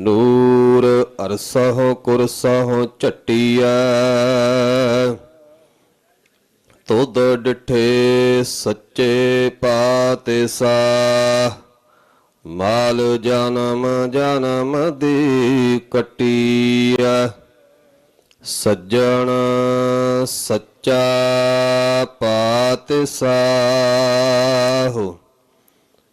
ਨੂਰ ਅਰਸਹੁ ਕੁਰਸਹੁ ਝਟੀਐ। ਤੁਧ ਡਿਠੇ ਸੱਚੇ ਪਾਤੇ ਸਾ ਮਾਲ ਜਨਮ ਜਨਮ ਦੀ ਕਟਿਆ ਸੱਜਣ ਸੱਚਾ ਪਾਤਿ ਸਾਹੋ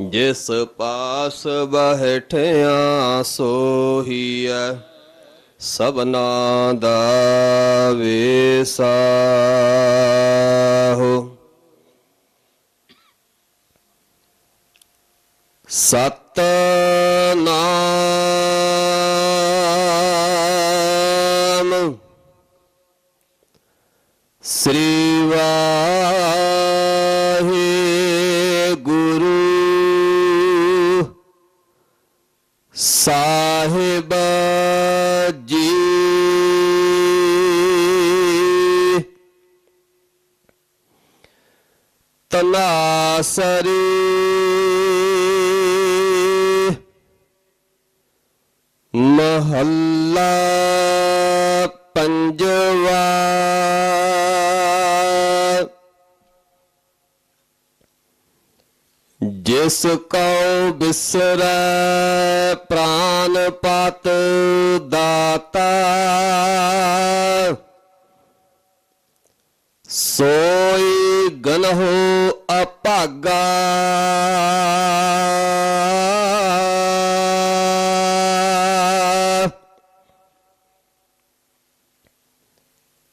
ਜਿਸ ਪਾਸ ਬਹਿਠਿਆ ਸੋਹੀਐ ਸਭਨਾ ਦਾ ਵੇਸਾਹੋ। ਸਤ ਨਾਮ ਸ੍ਰੀ ਸਾਹਿਬ ਜੀ ਤਲਾਸਰੀ ਮਹੱਲਾ ਪੰਜਵਾ। ਜਿਸ ਕਉ ਬਿਸਰੈ ਪ੍ਰਾਨ ਪਤ ਦਾਤਾ। ਸੋਈ ਗਨਹੁ ਅਭਾਗਾ।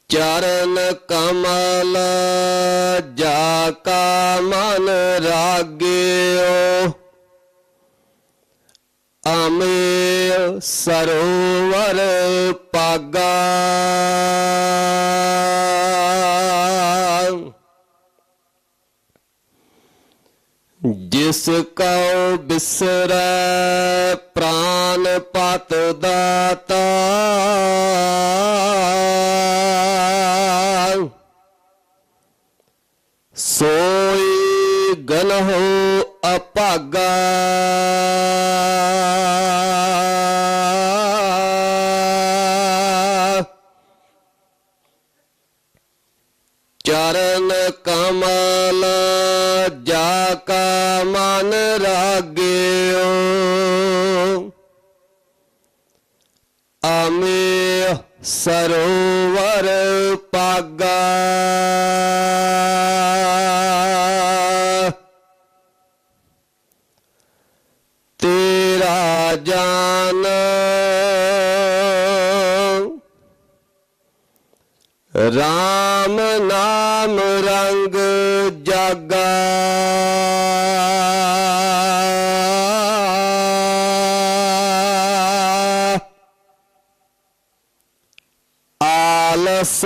ਚਰਨ ਕਮਲ ਜਾ ਕਾ ਮਨ ਰਾਗਿਓ। ਅਮੇ ਸਰੋਵਰ ਪਾਗਾ। ਜਿਸ ਕਉ ਬਿਸਰੈ ਪ੍ਰਾਨ ਪਤ ਦਾਤਾ। ਸੋਈ ਗਨਹੁ ਅਭਾਗਾ। ਚਰਨ ਕਮਲ ਜਾ ਕਾ ਮਨ ਰਾਗਿਓ। ਅਮੇ ਸਰੋਵਰ ਜਾਨ। ਰਾਮ ਨਾਮ ਰੰਗ ਜਾਗਾ। ਆਲਸ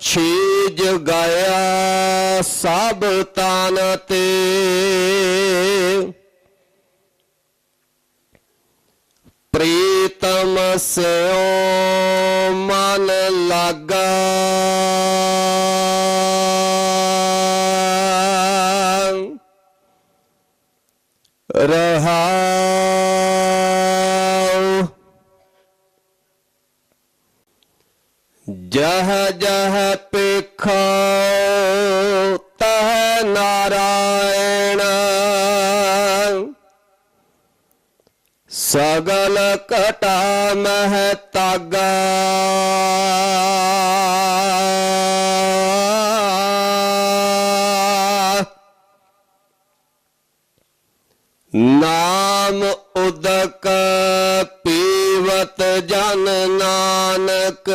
ਛੀਜ ਗਿਆ ਸਭ ਤਨ ਤੇ। ਪ੍ਰੀਤਮ ਸਿਓ ਮਨ ਲਾਗਾ। ਰਹਾਉ। ਜਹ ਜਹ ਪੇਖੋ ਤਹ ਨਾਰਾਇਣ। ਸਗਲ ਘਟਾ ਮਹਿ ਤਾਗਾ। ਨਾਮ ਉਦਕ ਪੀਵਤ ਜਨ ਨਾਨਕ।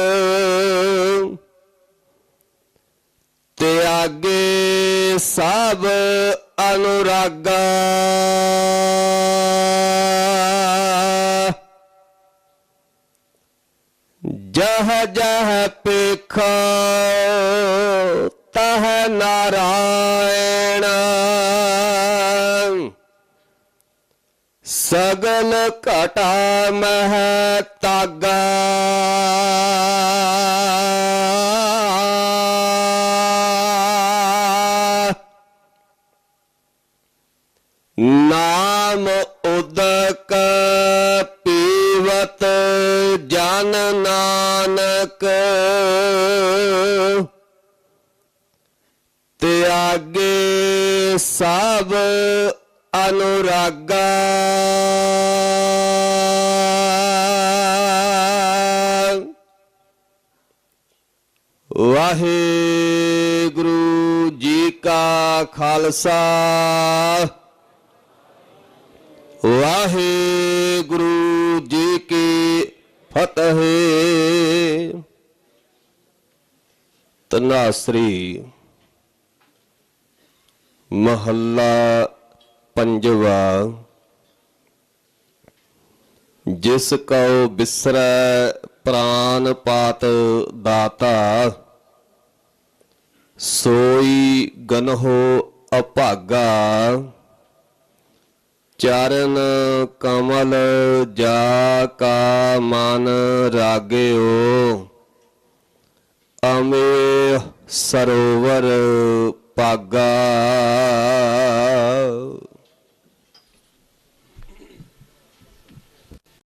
ਤਿਆਗੇ ਸਭ ਅਨੁਰਾਗਾ। ਜਹ ਜਹ ਪੇਖ ਤਹ ਨਾਰਾਇਣ। ਸਗਲ ਘਟਾ ਮਹਿ ਤਾਗਾ। ਨਾਮ ਉਦਕ ਪੀਵਤ ਜਨ ਨਾਨਕ। ਤਿਆਗੇ ਸਭ ਅਨੁਰਾਗਾ। ਵਾਹਿਗੁਰੂ ਜੀ ਕਾ ਖਾਲਸਾ। ਵਾਹਿਗੁਰੂ ਜੀ ਕੀ ਫਤਿਹ। ਤਨਾਸਰੀ ਮਹੱਲਾ ਪੰਜਵਾ। ਜਿਸ ਕਉ ਬਿਸਰੈ ਪ੍ਰਾਨ ਪਾਤ ਦਾਤਾ, ਸੋਈ ਗਨਹੋ ਅਭਾਗਾ। ਚਰਨ ਕਮਲ ਜਾ ਕਾ ਮਨ ਰਾਗਿਓ ਅਮੇ ਸਰੋਵਰ ਪਾਗਾ